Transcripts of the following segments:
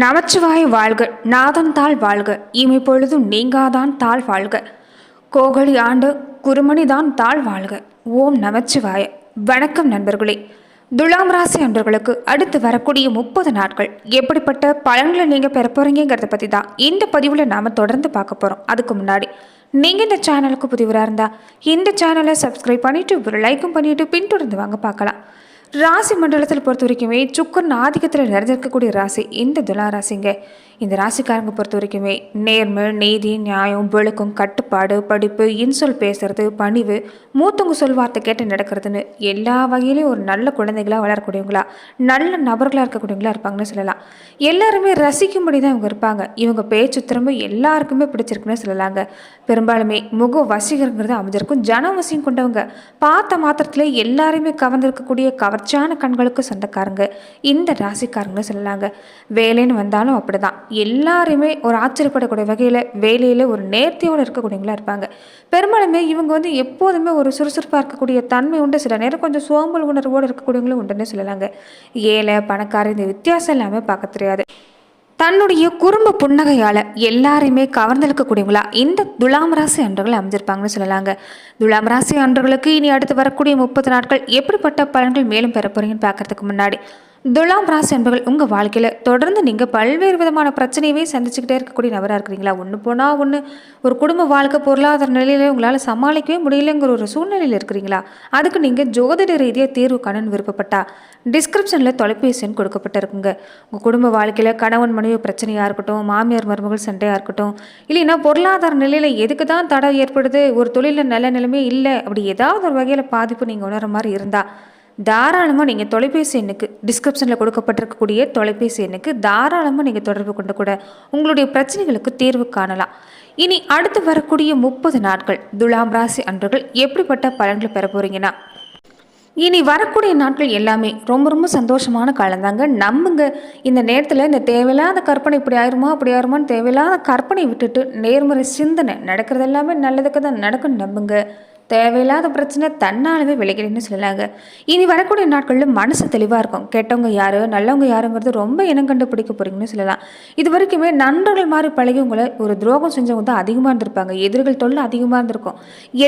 நமச்சிவாய் வாழ்க நாதன் தாள் வாழ்க இமை பொழுதும் நீங்காதான் தாள் வாழ்க. கோகலி ஆண்டு குருமணிதான் தாள் வாழ்க. ஓம் நமச்சிவாய. வணக்கம் நண்பர்களே. துலாம் ராசி அன்பர்களுக்கு அடுத்து வரக்கூடிய முப்பது நாட்கள் எப்படிப்பட்ட பலன்களை நீங்கள் பெற போகிறீங்கிறத பற்றி தான் இந்த பதிவில் நாம் தொடர்ந்து பார்க்க போகிறோம் அதுக்கு முன்னாடி நீங்கள் இந்த சேனலுக்கு புதிவராக இருந்தால் இந்த சேனலை சப்ஸ்கிரைப் பண்ணிவிட்டு ஒரு லைக்கும் பண்ணிவிட்டு பின்தொடர்ந்து வாங்க பார்க்கலாம். ராசி மண்டலத்தில் பொறுத்த வரைக்குமே சுக்கரன் ஆதிக்கத்தில் நிறைஞ்சிருக்கக்கூடிய ராசி இந்த துலா ராசிங்க. இந்த ராசிக்காரங்க பொறுத்த வரைக்குமே நேர்மை நீதி நியாயம் ஒழுக்கம் கட்டுப்பாடு படிப்பு இன்சொல் பேசுறது பணிவு மூத்தவங்க சொல் வார்த்தை கேட்டு நடக்கிறதுன்னு எல்லா வகையிலையும் ஒரு நல்ல குழந்தைகளாக வளரக்கூடியவங்களா நல்ல நபர்களாக இருக்கக்கூடியவங்களா இருப்பாங்கன்னு சொல்லலாம். எல்லாருமே ரசிக்கும்படி தான் இவங்க இருப்பாங்க. இவங்க பேச்சு திறமை எல்லாருக்குமே பிடிச்சிருக்குன்னு சொல்லலாங்க. பெரும்பாலுமே முக வசீகரங்கிறது அமைஞ்சிருக்கும். ஜனவசியம் கொண்டவங்க. பார்த்த மாத்திரத்துல எல்லாருமே கவர்ந்திருக்கக்கூடிய கவர் பச்சான கண்களுக்கு சொந்தக்காரங்க. இந்த ராசிக்காரங்கன்னு சொல்லலாங்க. வேலைன்னு வந்தாலும் அப்படிதான். எல்லாருமே ஒரு ஆச்சரியப்படக்கூடிய வகையில் வேலையில் ஒரு நேர்த்தியோடு இருக்கக்கூடியவங்களா இருப்பாங்க. பெரும்பாலுமே இவங்க வந்து எப்போதுமே ஒரு சுறுசுறுப்பாக இருக்கக்கூடிய தன்மை உண்டு. சில நேரம் கொஞ்சம் சோம்பல் உணர்வோடு இருக்கக்கூடியவங்களும் உண்டுன்னு சொல்லலாங்க. ஏழை பணக்காரர் இந்த வித்தியாசம் எல்லாமே பார்க்க தெரியாது. தன்னுடைய குறும்ப புன்னகையால் எல்லாரையுமே கவர்ந்தெழுக்கக்கூடியவங்களா? இந்த துலாம் ராசி அன்றுகள் அமைஞ்சிருப்பாங்கன்னு சொல்லலாங்க. துலாம் ராசி அன்றுகளுக்கு இனி அடுத்து வரக்கூடிய முப்பது நாட்கள் எப்படிப்பட்ட பலன்கள் மேலும் பெற போகிறீங்கன்னு பார்க்கறதுக்கு முன்னாடி துலாம் ராசி அன்பர்கள் உங்கள் வாழ்க்கையில் தொடர்ந்து நீங்கள் பல்வேறு விதமான பிரச்சனையவே சந்திச்சுக்கிட்டே இருக்கக்கூடிய நபராக இருக்கிறீங்களா? ஒன்று போனால் ஒன்று ஒரு குடும்ப வாழ்க்கை பொருளாதார நிலையில உங்களால் சமாளிக்கவே முடியலைங்கிற ஒரு சூழ்நிலையில் இருக்கிறீங்களா? அதுக்கு நீங்கள் ஜோதிட ரீதியாக தீர்வு காணன்னு விருப்பப்பட்டா டிஸ்கிரிப்ஷனில் தொலைபேசி எண் கொடுக்கப்பட்டிருக்குங்க. உங்கள் குடும்ப வாழ்க்கையில் கணவன் மனைவி பிரச்சனையாக இருக்கட்டும் மாமியார் மருமகள் சண்டையாக இருக்கட்டும் இல்லைன்னா பொருளாதார நிலையில் எதுக்கு தான் தடை ஏற்படுது ஒரு தொழிலில் நல்ல நிலைமை இல்லை அப்படி ஏதாவது ஒரு வகையில் பாதிப்பு நீங்கள் உணர மாதிரி இருந்தால் தாராளமாக நீங்கள் தொலைபேசி எண்ணுக்கு டிஸ்கிரிப்ஷனில் கொடுக்கப்பட்டிருக்கக்கூடிய தொலைபேசி எண்ணுக்கு தாராளமாக நீங்கள் தொடர்பு கொண்டு கூட உங்களுடைய பிரச்சனைகளுக்கு தீர்வு காணலாம். இனி அடுத்து வரக்கூடிய முப்பது நாட்கள் துலாம் ராசி அன்றுகள் எப்படிப்பட்ட பலன்களை பெற போகிறீங்கன்னா இனி வரக்கூடிய நாட்கள் எல்லாமே ரொம்ப ரொம்ப சந்தோஷமான காலந்தாங்க நம்புங்க இந்த நேரத்தில் இந்த தேவையில்லாத கற்பனை இப்படி ஆயிருமா அப்படி ஆயிருமான்னு தேவையில்லாத கற்பனை விட்டுட்டு நேர்முறை சிந்தனை நடக்கிறது எல்லாமே நல்லதுக்கு தான் நடக்கும் நம்புங்க. தேவையில்லாத பிரச்சனை தன்னாலவே விளைகிறேன்னு சொல்லலாங்க இனி வரக்கூடிய நாட்களில் மனசு தெளிவாக இருக்கும். கெட்டவங்க யார் நல்லவங்க யாருங்கிறது ரொம்ப இனம் கண்டு பிடிக்க போறீங்கன்னு சொல்லலாம். இது வரைக்குமே நண்பர்கள் மாதிரி பழகியவங்களை ஒரு துரோகம் செஞ்சவங்க தான் அதிகமாக இருந்திருப்பாங்க. எதிர்கள் தொல்லை அதிகமாக இருந்திருக்கும்.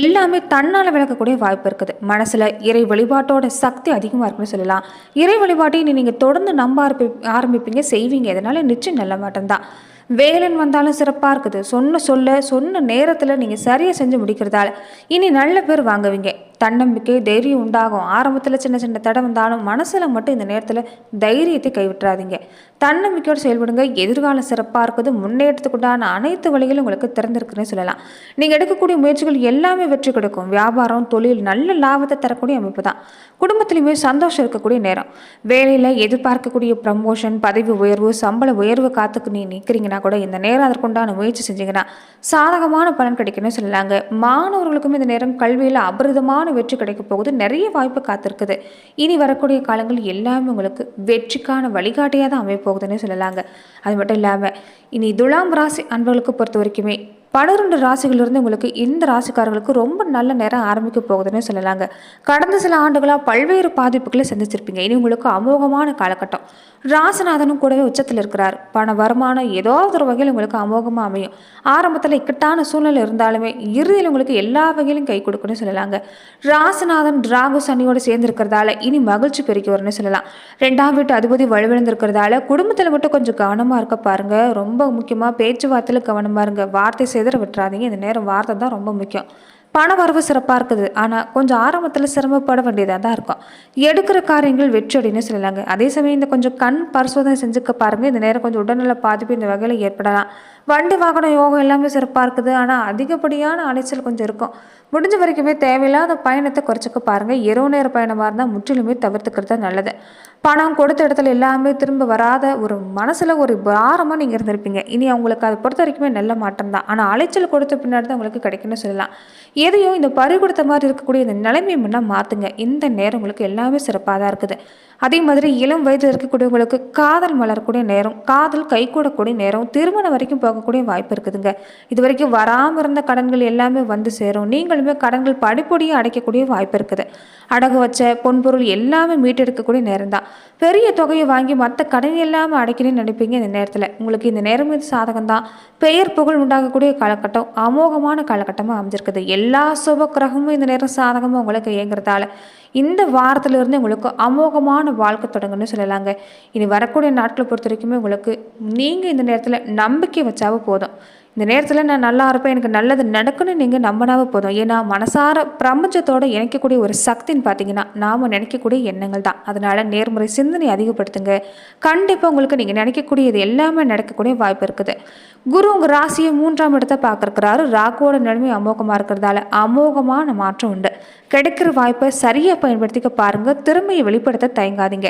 எல்லாமே தன்னால் விளக்கக்கூடிய வாய்ப்பு இருக்குது. மனசில் இறை வழிபாட்டோட சக்தி அதிகமாக இருக்குன்னு சொல்லலாம். இறை வழிபாட்டை இனி நீங்கள் தொடர்ந்து நம்ப ஆரம்பி ஆரம்பிப்பீங்க செய்வீங்க. இதனால் நிச்சயம் நல்ல மாட்டம்தான் வேலைன்னு வந்தாலும் சிறப்பாக இருக்குது. சொன்ன சொல்ல சொன்ன நேரத்தில் நீங்கள் சரியாக செஞ்சு முடிக்கிறதால. இனி நல்ல பேர் வாங்குவீங்க. தன்னம்பிக்கை தைரியம் உண்டாகும். ஆரம்பத்தில் சின்ன சின்ன தடை வந்தாலும் மனசில் மட்டும் இந்த நேரத்தில் தைரியத்தை கைவிட்டுறாதீங்க. தன்னம்பிக்கையோடு செயல்படுங்க. எதிர்காலம் சிறப்பாக இருக்குது. முன்னேற்றத்துக்குண்டான அனைத்து வழிகளும் உங்களுக்கு திறந்திருக்குன்னு சொல்லலாம். நீங்கள் எடுக்கக்கூடிய முயற்சிகள் எல்லாமே வெற்றி கொடுக்கும். வியாபாரம் தொழில் நல்ல லாபத்தை தரக்கூடிய அமைப்பு தான். குடும்பத்திலையுமே சந்தோஷம் இருக்கக்கூடிய நேரம். வேலையில் எதிர்பார்க்கக்கூடிய ப்ரமோஷன் பதவி உயர்வு சம்பள உயர்வு காத்துக்கு நீ நிற்கிறீங்கன்னா கூட இந்த நேரம் அதற்குண்டான முயற்சி செஞ்சீங்கன்னா சாதகமான பலன் கிடைக்கும்னு சொல்லலாங்க. மாணவர்களுக்கும் இந்த நேரம் கல்வியில் அபரிதமான வெற்றி கிடைக்க போகுது. நிறைய வாய்ப்பு காத்திருக்குது. இனி வரக்கூடிய காலங்கள் எல்லாமே உங்களுக்கு வெற்றிக்கான வழிகாட்டியாக தான் அமைய போகுதுன்னு சொல்லலாங்க. அது மட்டும் இல்லாமல் இனி துலாம் ராசி அன்பர்களுக்கு பொறுத்த வரைக்குமே பன்னிரெண்டு ராசிகளிலிருந்து உங்களுக்கு இந்த ராசிக்காரர்களுக்கு ரொம்ப நல்ல நேரம் ஆரம்பிக்க போகுதுன்னு சொல்லலாங்க. கடந்த சில ஆண்டுகளாக பல்வேறு பாதிப்புகளை சந்திச்சிருப்பீங்க. இனி உங்களுக்கு அமோகமான காலகட்டம். ராசிநாதனும் கூடவே உச்சத்தில் இருக்கிறார். பண வருமானம் ஏதாவது ஒரு வகையில் உங்களுக்கு அமோகமாக அமையும். ஆரம்பத்தில் இக்கட்டான சூழ்நிலை இருந்தாலுமே இறுதியில் உங்களுக்கு எல்லா வகையிலும் கை கொடுக்குன்னு சொல்லலாங்க. ராசிநாதன் ராகு சனியோடு சேர்ந்திருக்கிறதால இனி மகிழ்ச்சி பெருக்கி வரும்னு சொல்லலாம். ரெண்டாம் வீட்டு அதிபதி வலுவிழந்திருக்கிறதால குடும்பத்தில் மட்டும் கொஞ்சம் கவனமாக இருக்க பாருங்க. ரொம்ப முக்கியமாக பேச்சுவார்த்தையில் கவனமாக இருங்க. வார்த்தை சிதற விட்டுறாதீங்க. இந்த நேரம் வார்த்தை தான் ரொம்ப முக்கியம். பண வரவு சிறப்பாக இருக்குது. ஆனால் கொஞ்சம் ஆரம்பத்தில் சிரமப்பட வேண்டியதாக தான் இருக்கும். எடுக்கிற காரியங்கள் வெற்றி அப்படின்னு சொல்லலாங்க அதே சமயம் இந்த கொஞ்சம் கண் பரிசோதனை செஞ்சுக்க பாருங்கள் இந்த நேரம் கொஞ்சம் உடல்நல பாதிப்பு இந்த வகையில் ஏற்படலாம். வண்டி வாகனம் யோகம் எல்லாமே சிறப்பாக இருக்குது. ஆனால் அதிகப்படியான அலைச்சல் கொஞ்சம் இருக்கும். முடிஞ்ச வரைக்குமே தேவையில்லாத பயணத்தை குறைச்சிக்க பாருங்கள் இரவு நேர பயணமாக இருந்தால் முற்றிலுமே தவிர்த்துக்கிறது தான் நல்லது. பணம் கொடுத்த இடத்துல எல்லாமே திரும்ப வராத ஒரு மனசில் ஒரு பாரமாக நீங்கள் இருந்திருப்பீங்க. இனி அவங்களுக்கு அதை பொறுத்த வரைக்குமே நல்ல மாற்றம் தான். ஆனால் அலைச்சல் கொடுத்த பின்னாடி தான் உங்களுக்கு கிடைக்கும்னு சொல்லலாம். எதையும் இந்த பறி கொடுத்த மாதிரி இருக்கக்கூடிய இந்த நிலைமையை முன்னா மாற்றுங்க இந்த நேரம் உங்களுக்கு எல்லாமே சிறப்பாக தான் இருக்குது. அதே மாதிரி இளம் வயதில் இருக்கக்கூடியவங்களுக்கு காதல் மலரக்கூடிய நேரம் காதல் கைகூடக்கூடிய நேரம் திருமணம் வரைக்கும் போகக்கூடிய வாய்ப்பு இருக்குதுங்க. இது வரைக்கும் வராமல் இருந்த கடன்கள் எல்லாமே வந்து சேரும். நீங்களுமே கடன்கள் படிப்படியாக அடைக்கக்கூடிய வாய்ப்பு இருக்குது. அடகு வச்ச பொன்பொருள் எல்லாமே மீட்டெடுக்கக்கூடிய நேரம் தான். பெரிய தொகையை வாங்கி மற்ற கடன் இல்லாமல் அடைக்கணும்னு நினைப்பீங்க இந்த நேரத்தில். உங்களுக்கு இந்த நேரம் இது சாதகம் தான் பெயர் புகழ் உண்டாகக்கூடிய காலகட்டம் அமோகமான காலகட்டமாக அமைஞ்சிருக்குது. எல்லா சுப கிரகமும் இந்த நேரம் சாதகமாக உங்களுக்கு இயங்குறதால இந்த வாரத்திலிருந்து உங்களுக்கு அமோகமான வாழ்க்கை தொடங்குன்னு சொல்லலாங்க. இனி வரக்கூடிய நாட்களை பொறுத்த வரைக்குமே உங்களுக்கு நீங்கள் இந்த நேரத்தில் நம்பிக்கை வச்சாவே போதும். இந்த நேரத்தில் நான் நல்லா இருப்பேன் எனக்கு நல்லது நடக்குன்னு நீங்கள் நம்பினாவே போதும். ஏன்னா மனசார பிரபஞ்சத்தோடு இணைக்கக்கூடிய ஒரு சக்தின்னு பார்த்தீங்கன்னா நாம் நினைக்கக்கூடிய எண்ணங்கள் தான். அதனால் நேர்முறை சிந்தனை அதிகப்படுத்துங்க. கண்டிப்பாக உங்களுக்கு நீங்கள் நினைக்கக்கூடியது எல்லாமே நடக்கக்கூடிய வாய்ப்பு இருக்குது. குரு உங்கள் ராசியை மூன்றாம் இடத்தை பார்க்குறாரு ராகுவோட நிலைமை அமோகமாக இருக்கிறதால அமோகமான மாற்றம் உண்டு. கிடைக்கிற வாய்ப்பை சரியாக பயன்படுத்திக்க பாருங்கள் திறமையை வெளிப்படுத்த தயங்காதீங்க.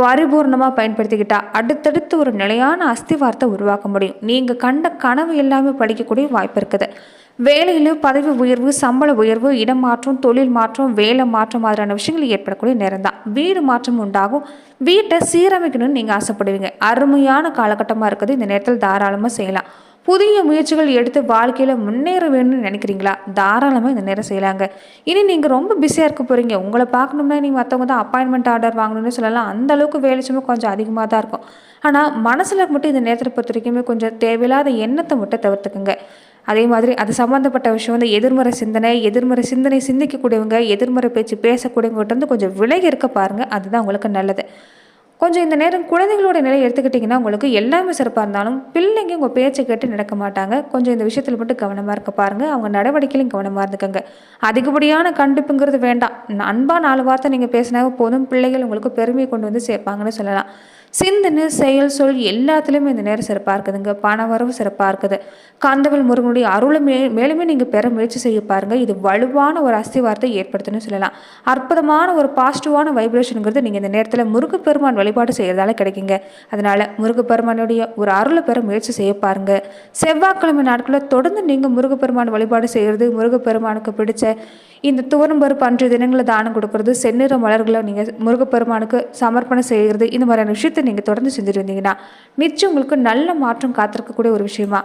பரிபூர்ணமாக பயன்படுத்திக்கிட்டா அடுத்தடுத்து ஒரு நிலையான அஸ்திவாரத்தை உருவாக்க முடியும். நீங்கள் கண்ட கனவு எல்லாமே படிக்கக்கூடிய வாய்ப்பு இருக்குது. வேலையில் பதவி உயர்வு சம்பள உயர்வு இடம் மாற்றம் தொழில் மாற்றம் வேலை மாற்றம் மாதிரியான விஷயங்கள் ஏற்படக்கூடிய நேரம் தான் வீடு மாற்றம் உண்டாகும். வீட்டை சீரமைக்கணும்னு நீங்கள் ஆசைப்படுவீங்க. அருமையான காலகட்டமாக இருக்குது. இந்த நேரத்தில் தாராளமாக செய்யலாம். புதிய முயற்சிகள் எடுத்து வாழ்க்கையில் முன்னேற வேணும்னு நினைக்கிறீங்களா? தாராளமாக இந்த நேரம் செய்யலாங்க. இனி நீங்கள் ரொம்ப பிஸியாக இருக்க போகிறீங்க உங்களை பார்க்கணும்னா நீங்கள் மற்றவங்க தான் அப்பாயின்மெண்ட் ஆர்டர் வாங்கணும்னு சொல்லலாம். அந்த அளவுக்கு வேலை சும்மா கொஞ்சம் அதிகமாக தான் இருக்கும். ஆனால் மனசில் மட்டும் இந்த நேரத்தை பொறுத்த வரைக்குமே கொஞ்சம் தேவையில்லாத எண்ணத்தை மட்டும் தவிர்த்துக்குங்க. அதே மாதிரி அது சம்மந்தப்பட்ட விஷயம் வந்து எதிர்மறை சிந்தனை எதிர்மறை சிந்தனை சிந்திக்கக்கூடியவங்க எதிர்மறை பேச்சு பேசக்கூடியவங்ககிட்ட வந்து கொஞ்சம் விலகி இருக்க பாருங்கள் அதுதான் உங்களுக்கு நல்லது. கொஞ்சம் இந்த நேரம் குழந்தைகளோட நிலை எடுத்துக்கிட்டிங்கன்னா உங்களுக்கு எல்லாமே சிறப்பாக இருந்தாலும் பிள்ளைங்க உங்கள் பேச்சை கேட்டு நடக்க மாட்டாங்க. கொஞ்சம் இந்த விஷயத்தில் மட்டும் கவனமாக இருக்க பாருங்கள் அவங்க நடவடிக்கையிலும் கவனமாக இருந்துக்கோங்க. அதிகப்படியான கண்டிப்புங்கிறது வேண்டாம். அன்பாக நாலு வார்த்தை நீங்கள் பேசினாவே போதும். பிள்ளைகள் உங்களுக்கு பெருமையை கொண்டு வந்து சேர்ப்பாங்கன்னு சொல்லலாம். சிந்தனை செயல் சொல் எல்லாத்துலேயுமே இந்த நேரம் சிறப்பாக இருக்குதுங்க பண வரவு சிறப்பாக இருக்குது காந்தவல் முருகனுடைய அருளை மே மேலுமே நீங்கள் பெற முயற்சி செய்ய பாருங்கள் இது வலுவான ஒரு அஸ்திவாரத்தை ஏற்படுத்துன்னு சொல்லலாம். அற்புதமான ஒரு பாசிட்டிவான வைப்ரேஷனுங்கிறது நீங்கள் இந்த நேரத்தில் முருகப்பெருமான் வழிபாடு செய்கிறதால கிடைக்குங்க. அதனால் முருகப்பெருமானுடைய ஒரு அருளை பெற முயற்சி செய்ய பாருங்கள் செவ்வாய்க்கிழமை நாட்களில் தொடர்ந்து நீங்கள் முருகப்பெருமான் வழிபாடு செய்கிறது முருகப்பெருமானுக்கு பிடிச்ச இந்த துவரம்பருப்பு அன்றைய தினங்களில் தானம் கொடுக்கறது. செந்நிற மலர்களை நீங்கள் முருகப்பெருமானுக்கு சமர்ப்பணம் செய்கிறது. இந்த மாதிரியான விஷயத்தை நீங்கள் தொடர்ந்து செஞ்சுட்டு வந்தீங்கன்னா நிச்சயம் உங்களுக்கு நல்ல மாற்றம் காத்திருக்கக்கூடிய ஒரு விஷயமா?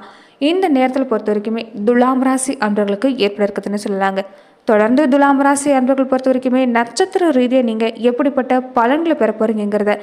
இந்த நேரத்தில் பொறுத்த வரைக்குமே துலாம் ராசி அன்பர்களுக்கு ஏற்பட இருக்குதுன்னு சொல்லலாங்க. தொடர்ந்து துலாம் ராசி அன்பர்கள் பொறுத்த வரைக்குமே நட்சத்திர ரீதியாக நீங்கள் எப்படிப்பட்ட பலன்களை பெற போகிறீங்கிறத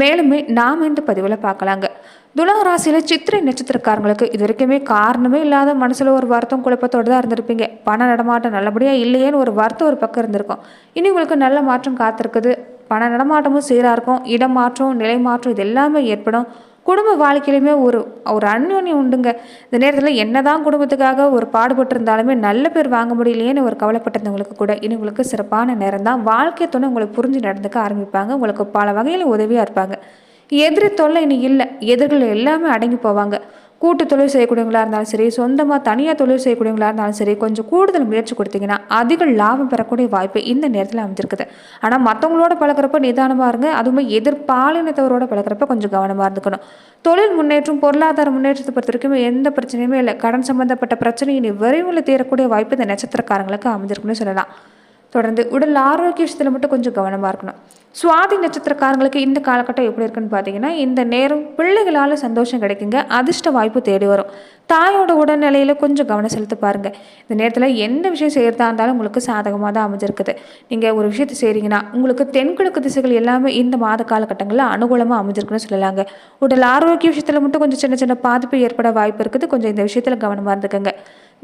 மேலுமே நாம் இந்த பதிவில் பார்க்கலாங்க. துலா ராசியில் சித்திரை நட்சத்திரக்காரங்களுக்கு இது வரைக்குமே காரணமே இல்லாத மனசில் ஒரு வருத்தம் குழப்பத்தோடு தான் இருந்திருப்பீங்க. பண நடமாட்டம் நல்லபடியாக இல்லையேன்னு ஒரு வருத்தம் ஒரு பக்கம் இருந்திருக்கும். இனி உங்களுக்கு நல்ல மாற்றம் காத்திருக்குது. பண நடமாட்டமும் சீராக இருக்கும். இடம் மாற்றம் நிலை மாற்றம் இது எல்லாமே ஏற்படும். குடும்ப வாழ்க்கையிலுமே ஒரு ஒரு அந்யோன்யம் உண்டுங்க. இந்த நேரத்தில் என்னதான் குடும்பத்துக்காக ஒரு பாடுபட்டு இருந்தாலுமே நல்ல பேர் வாங்க முடியலையேன்னு ஒரு கவலைப்பட்டிருந்தவங்களுக்கு கூட இனி உங்களுக்கு சிறப்பான நேரம் தான் வாழ்க்கை துணை உங்களுக்கு புரிஞ்சு நடந்துக்க ஆரம்பிப்பாங்க. உங்களுக்கு பல வகையில் உதவியாக இருப்பாங்க. எதிரி தொல்லை இனி இல்லை. எதிர்கள் எல்லாமே அடங்கி போவாங்க. கூட்டு தொழில் செய்யக்கூடியவங்களா இருந்தாலும் சரி சொந்தமாக தனியாக தொழில் செய்யக்கூடியவங்களா இருந்தாலும் சரி கொஞ்சம் கூடுதல் முயற்சி கொடுத்தீங்கன்னா அதிக லாபம் பெறக்கூடிய வாய்ப்பு இந்த நேரத்தில் அமைஞ்சிருக்குது. ஆனால் மற்றவங்களோட பழகிறப்ப நிதானமாக இருங்க. அதுவுமே எதிர்பாலினத்தவரோட பழகிறப்ப கொஞ்சம் கவனமாக இருந்துக்கணும். தொழில் முன்னேற்றம் பொருளாதார முன்னேற்றத்தை பொறுத்த வரைக்கும் எந்த பிரச்சனையுமே இல்லை. கடன் சம்பந்தப்பட்ட பிரச்சனை இனி விரைவில் தீரக்கூடிய வாய்ப்பு இந்த நட்சத்திரக்காரங்களுக்கு அமைஞ்சிருக்குன்னு சொல்லலாம். தொடர்ந்து உடல் ஆரோக்கிய விஷயத்தில் மட்டும் கொஞ்சம் கவனமாக இருக்கணும். சுவாதி நட்சத்திரக்காரங்களுக்கு இந்த காலகட்டம் எப்படி இருக்குன்னு பார்த்தீங்கன்னா இந்த நேரம் பிள்ளைகளால் சந்தோஷம் கிடைக்குங்க அதிர்ஷ்ட வாய்ப்பு தேடி வரும். தாயோட உடல்நிலையில் கொஞ்சம் கவனம் செலுத்த பாருங்கள் இந்த நேரத்தில் எந்த விஷயம் செய்கிறதா இருந்தாலும் உங்களுக்கு சாதகமாக தான் அமைஞ்சிருக்குது. நீங்கள் ஒரு விஷயத்தை செய்கிறீங்கன்னா உங்களுக்கு தென்கிழக்கு திசைகள் எல்லாமே இந்த மாத காலகட்டங்களில் அனுகூலமாக அமைஞ்சிருக்குன்னு சொல்லலாங்க. உடல் ஆரோக்கிய விஷயத்தில் மட்டும் கொஞ்சம் சின்ன சின்ன பாதிப்பு ஏற்பட வாய்ப்பு இருக்குது. கொஞ்சம் இந்த விஷயத்தில் கவனமாக இருந்துக்கோங்க.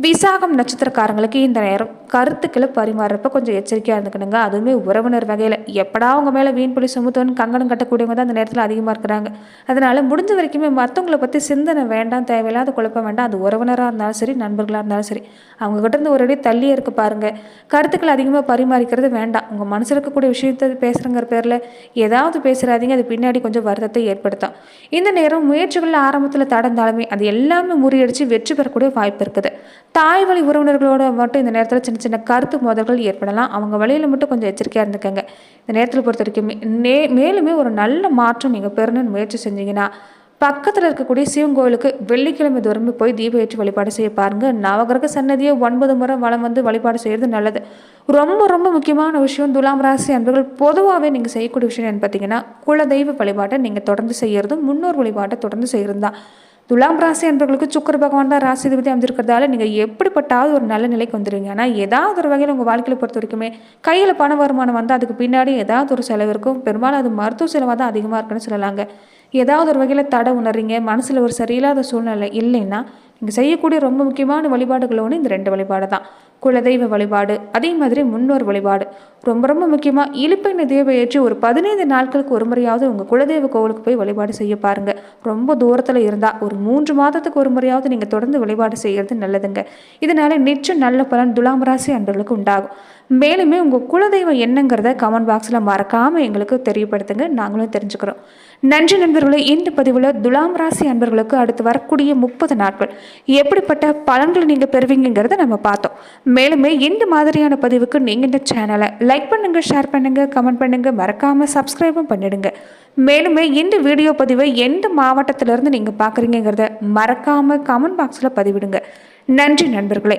விசாகம் நட்சத்திரக்காரங்களுக்கு இந்த நேரம் கருத்துக்களை பரிமாறுறப்ப கொஞ்சம் எச்சரிக்கையாக இருந்துக்கணுங்க. அதுவுமே உறவினர் வகையில். எப்படா அவங்க மேலே வீண் புலி சுமத்துவன் கங்கணம் கட்டக்கூடியவங்க தான் அந்த நேரத்தில் அதிகமாக இருக்கிறாங்க. அதனால் முடிஞ்ச வரைக்குமே மற்றவங்களை பற்றி சிந்தனை வேண்டாம் தேவையில்லாத குழப்பம் வேண்டாம். அது உறவினராக இருந்தாலும் சரி நண்பர்களாக இருந்தாலும் சரி. அவங்ககிட்ட இருந்து ஒரு அடி தள்ளியே இருக்க பாருங்கள் கருத்துக்கள் அதிகமாக பரிமாறிக்கிறது வேண்டாம். உங்கள் மனசில் இருக்கக்கூடிய விஷயத்தை பேசுகிறங்கிற பேரில் ஏதாவது பேசுகிறாதீங்க அது பின்னாடி கொஞ்சம் வருத்தத்தை ஏற்படுத்தும். இந்த நேரம் முயற்சிகள் ஆரம்பத்தில் தடந்தாலுமே அது எல்லாமே முறியடித்து வெற்றி பெறக்கூடிய வாய்ப்பு இருக்குது. தாய் வழி உறவினர்களோட மட்டும் இந்த நேரத்தில் சின்ன சின்ன கருத்து மோதல்கள் ஏற்படலாம். அவங்க வழியில் மட்டும் கொஞ்சம் எச்சரிக்கையாக இருந்துக்கங்க. இந்த நேரத்தில் பொறுத்த வரைக்கும் மே மேலுமே ஒரு நல்ல மாற்றம் நீங்கள் பெறணும்னு முயற்சி செஞ்சீங்கன்னா பக்கத்தில் இருக்கக்கூடிய சிவன் கோயிலுக்கு வெள்ளிக்கிழமை தூரமே போய் தீப ஏற்றி வழிபாடு செய்ய பாருங்கள் நவகிரக சன்னதியை ஒன்பது முறை வளம் வந்து வழிபாடு செய்கிறது நல்லது. ரொம்ப ரொம்ப முக்கியமான விஷயம் துலாம் ராசி அன்பர்கள் பொதுவாகவே நீங்கள் செய்யக்கூடிய விஷயம் என்னன்னு பார்த்தீங்கன்னா குலதெய்வ வழிபாட்டை நீங்கள் தொடர்ந்து செய்கிறதும் முன்னோர் வழிபாட்டை தொடர்ந்து செய்கிறது தான் துலாம் ராசி என்பவர்களுக்கு சுக்கர பகவான் தான் ராசி அதிபதி அமைஞ்சிருக்கிறதால நீங்கள் எப்படிப்பட்டாவது ஒரு நல்ல நிலைக்கு வந்துடுவீங்க ஆனால் ஏதாவது ஒரு வகையில் உங்கள் வாழ்க்கையில் பொறுத்த வரைக்குமே கையில் பண வருமானம் வந்து அதுக்கு பின்னாடி ஏதாவது ஒரு செலவு இருக்கும். பெரும்பாலும் அது மருத்துவ செலவாக தான் அதிகமாக இருக்குன்னு சொல்லலாங்க. ஏதாவது ஒரு வகையில் தடை உணர்றீங்க மனசில் ஒரு சரியில்லாத சூழ்நிலை இல்லைன்னா நீங்கள் செய்யக்கூடிய ரொம்ப முக்கியமான வழிபாடுகள் ஒன்று இந்த ரெண்டு வழிபாடு தான். குலதெய்வ வழிபாடு அதே மாதிரி முன்னோர் வழிபாடு. ரொம்ப ரொம்ப முக்கியமாக இழுப்பெண்ணை தேவை ஏற்றி ஒரு பதினைந்து நாட்களுக்கு ஒரு முறையாவது உங்கள் குலதெய்வ கோவிலுக்கு போய் வழிபாடு செய்ய பாருங்க. ரொம்ப தூரத்தில் இருந்தால் ஒரு மூன்று மாதத்துக்கு ஒரு முறையாவது நீங்கள் தொடர்ந்து வழிபாடு செய்கிறது நல்லதுங்க. இதனால நிச்சயம் நல்ல பலன் துலாம் ராசி அன்பர்களுக்கு உண்டாகும். மேலுமே உங்கள் குலதெய்வம் என்னங்கிறத கமெண்ட் பாக்ஸில் மறக்காமல் எங்களுக்கு தெரியப்படுத்துங்க. நாங்களும் தெரிஞ்சுக்கிறோம். நன்றி நண்பர்களே இந்த பதிவில் துலாம் ராசி அன்பர்களுக்கு அடுத்து வரக்கூடிய முப்பது நாட்கள் எப்படிப்பட்ட பலன்களை நீங்கள் பெறுவீங்கிறத நம்ம பார்த்தோம். மேலுமே இந்த மாதிரியான பதிவுக்கு நீங்கள் இந்த சேனலை லைக் பண்ணுங்கள் ஷேர் பண்ணுங்கள் கமெண்ட் பண்ணுங்கள் மறக்காமல் சப்ஸ்கிரைபும் பண்ணிடுங்க. மேலுமே இந்த வீடியோ பதிவை எந்த மாவட்டத்திலேருந்து நீங்கள் பார்க்குறீங்கிறத மறக்காமல் கமெண்ட் பாக்ஸில் பதிவிடுங்க. நன்றி நண்பர்களே.